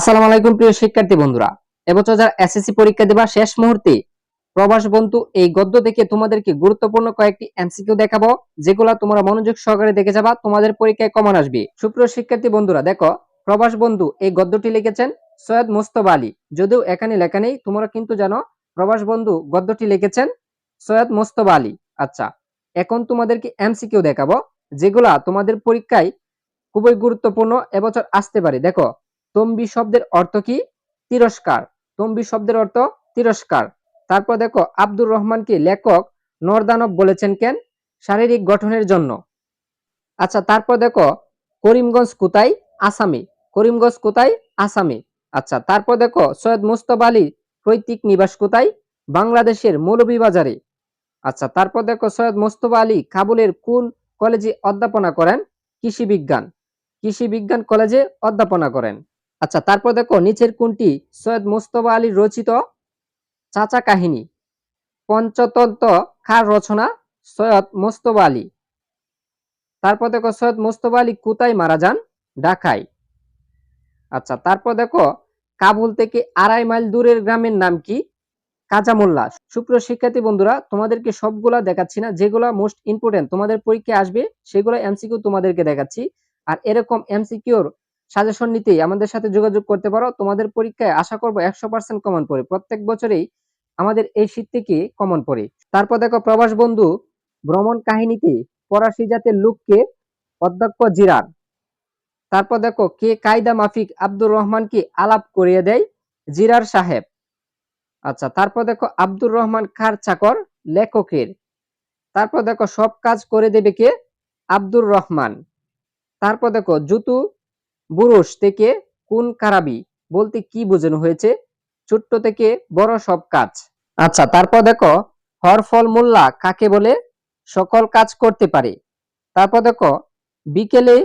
আসসালামু আলাইকুম, প্রিয় শিক্ষার্থী বন্ধুরা। এবছর যারা এসএসসি পরীক্ষা দেবা শেষ মুহূর্তে প্রবাস বন্ধু, এই গদ্য থেকে তোমাদেরকে গুরুত্বপূর্ণ কয়েকটি এমসিকিউ দেখাবো, যেগুলো তোমরা মনোযোগ সহকারে দেখে যাবা, তোমাদের পরীক্ষায় কমন আসবে। সুপ্রিয় শিক্ষার্থী বন্ধুরা, দেখো, প্রবাস বন্ধু, এই গদ্যটি লিখেছেন সৈয়দ মুস্তফা আলী। যদিও এখানে লেখা নেই, তোমরা কিন্তু জানো, প্রবাস বন্ধু, গদ্যটি লিখেছেন সৈয়দ মুস্তফা আলী। আচ্ছা এখন তোমাদেরকে এমসিকিউ দেখাবো, যেগুলা তোমাদের পরীক্ষায় খুবই গুরুত্বপূর্ণ, এবছর আসতে পারে। দেখো তম্বি শব্দের অর্থ কি? তিরস্কার। তম্বি শব্দের অর্থ তিরস্কার। তারপর দেখো, আব্দুর রহমানকে লেখক? নরদানব বলেছেন কেন? শারীরিক গঠনের জন্য। আচ্ছা তারপর দেখো, করিমগঞ্জ কোথায়? আসামি। করিমগঞ্জ কোথায়? আসামি। আচ্ছা তারপর দেখো, সৈয়দ মুস্তফা আলী পৈতৃক নিবাস কোথায়? বাংলাদেশের মৌলভীবাজারে। আচ্ছা তারপর দেখো, সৈয়দ মুস্তফা আলী কাবুলের কোন কলেজে অধ্যাপনা করেন? কৃষি বিজ্ঞান। কৃষি বিজ্ঞান কলেজে অধ্যাপনা করেন। আচ্ছা তারপর দেখো নিচের কোনটি? সৈয়দ মুস্তফা আলীর রচিত চাচা কাহিনী। পঞ্চতন্ত্র খার রচনা? সৈয়দ মুস্তফা আলী। তারপর দেখো সৈয়দ মুস্তফা আলী কোথায় মারা যান? ঢাকায়। আচ্ছা তারপর দেখো কাবুল থেকে আড়াই মাইল দূরের গ্রামের নাম কি? কাজামোল্লা সুপ্রিয় শিক্ষার্থী বন্ধুরা, তোমাদেরকে সবগুলা দেখাচ্ছি না, যেগুলা মোস্ট ইম্পর্টেন্ট তোমাদের পরীক্ষায় আসবে, সেগুলো এমসিকিউ তোমাদেরকে দেখাচ্ছি। আর এরকম এমসিকিউর সাজেশন নিতেই আমাদের সাথে যোগাযোগ করতে পারো। তোমাদের পরীক্ষায় আশা করব একশো পার্সেন্ট কমন পড়ে প্রত্যেক বছরেই আমাদের এই শীত থেকে কমন পড়ে তারপর দেখো, প্রবাস বন্ধু, ভ্রমণ কাহিনীতে ফরাসি জাতের লোককে অধ্যক্ষ জিরার। তারপর দেখো, কে কায়দা মাফিক আব্দুর রহমানকে আলাপ করিয়ে দেয় জিরার সাহেব। আচ্ছা তারপর দেখো, আব্দুর রহমান খার চাকর লেখকের। তারপর দেখো, সব কাজ করে দেবে কে? আব্দুর রহমান। তারপর দেখো, জুতু বুরুষ থেকে কোন কারাবি? বলতে কি বোঝানো হয়েছে? ছোট্ট থেকে বড় সব কাজ। আচ্ছা তারপর দেখো, হরফল মোল্লা কাকে বলে? সকল কাজ করতে পারে। তারপর দেখো, বিকেলে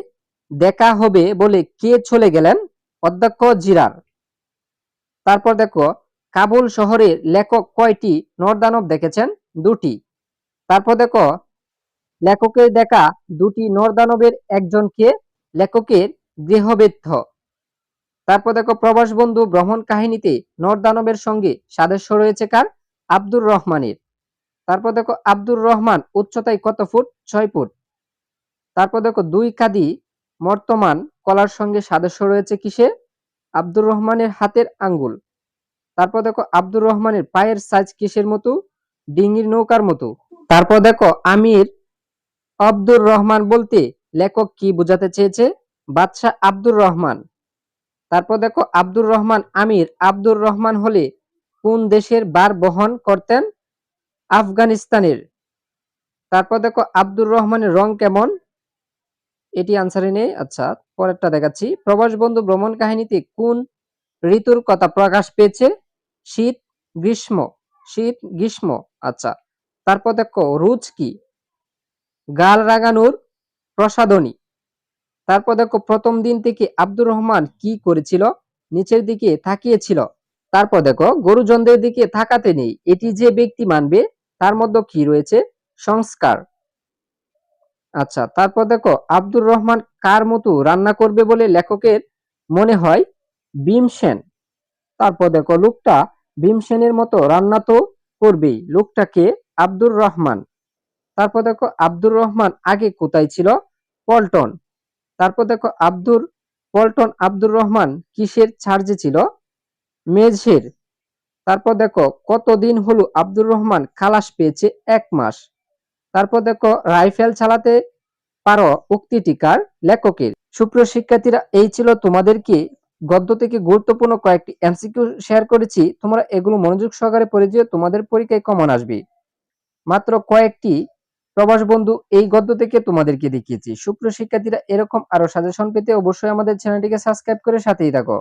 দেখা হবে বলে কে চলে গেলেন? অধ্যক্ষ জিরার। তারপর দেখো, কাবুল শহরের লেখক কয়টি? নরদানব দেখেছেন? দুটি। তারপর দেখো, লেখকের দেখা দুটি, নরদানবের একজনকে লেখকের গৃহবেত্য তারপর দেখো, প্রবাস বন্ধু ভ্রমণ কাহিনীতে নরদানবের সঙ্গে সাদস্য রয়েছে কার? আব্দুর রহমানের। তারপর দেখো, আব্দুর রহমান উচ্চতায় কত ফুট? ছয় ফুট। তারপর দেখো, দুই কাদি বর্তমান কলার সঙ্গে সাদস্য রয়েছে কিসের? আব্দুর রহমানের হাতের আঙ্গুল। তারপর দেখো, আব্দুর রহমানের পায়ের সাইজ কিসের মতো? ডিঙির নৌকার মতো। তারপর দেখো, আমির আব্দুর রহমান বলতে লেখক কি বোঝাতে চেয়েছে? বাদশাহ আব্দুর রহমান। তারপর দেখো, আব্দুর রহমান আমির। আব্দুর রহমান হলে কোন দেশের বার বহন করতেন? আফগানিস্তানের। তারপর দেখো, আব্দুর রহমানের রং কেমন? এটি আনসারে নেই। আচ্ছা পরেরটা দেখাচ্ছি। প্রবাস বন্ধু ভ্রমণ কাহিনীতে কোন ঋতুর কথা প্রকাশ পেয়েছে? শীত, গ্রীষ্ম শীত, গ্রীষ্ম। আচ্ছা তারপর দেখো রুচ কি? গাল রাগানোর প্রসাদনী তারপর দেখো প্রথম দিন থেকে আব্দুর রহমান কি করেছিল? নিচের দিকে তাকিয়েছিল। তারপর দেখো গরুজনদের দিকে থাকাতে নেই। এটি যে ব্যক্তি মানবে, তার মধ্যে কি রয়েছে? সংস্কার। আচ্ছা তারপর দেখো আব্দুর রহমান কার মতো রান্না করবে বলে লেখকের মনে হয়? ভীমসেন তারপর দেখো লোকটা ভীমসেনের মতো রান্না তো করবেই। লোকটাকে আব্দুর রহমান। তারপর দেখো আব্দুর রহমান আগে কোথায় ছিল? পল্টন। তারপর দেখো আব্দুর, পল্টন আব্দুর রহমান কিসের চার্জে ছিল? মেঝের। তারপর দেখো কতদিন হলো আব্দুর রহমান খালাস পেয়েছে এক মাস। তারপর দেখো রাইফেল চালাতে পারো উক্তিটিকার লেখকের। সুপ্রিয় শিক্ষার্থীরা, এই ছিল তোমাদেরকে গদ্য থেকে গুরুত্বপূর্ণ কয়েকটি এমসিকিউ শেয়ার করেছি? তোমরা এগুলো মনোযোগ সহকারে পড়ে যেও, তোমাদের পরীক্ষায় কমন আসবে। মাত্র কয়েকটি প্রবাস বন্ধু, এই গদ্য থেকে তোমাদেরকে দেখিয়েছি। সুপ্র শিক্ষার্থীরা, এরকম আরও সাজেশন পেতে অবশ্যই আমাদের চ্যানেলটিকে সাবস্ক্রাইব করে সাথেই থাকো।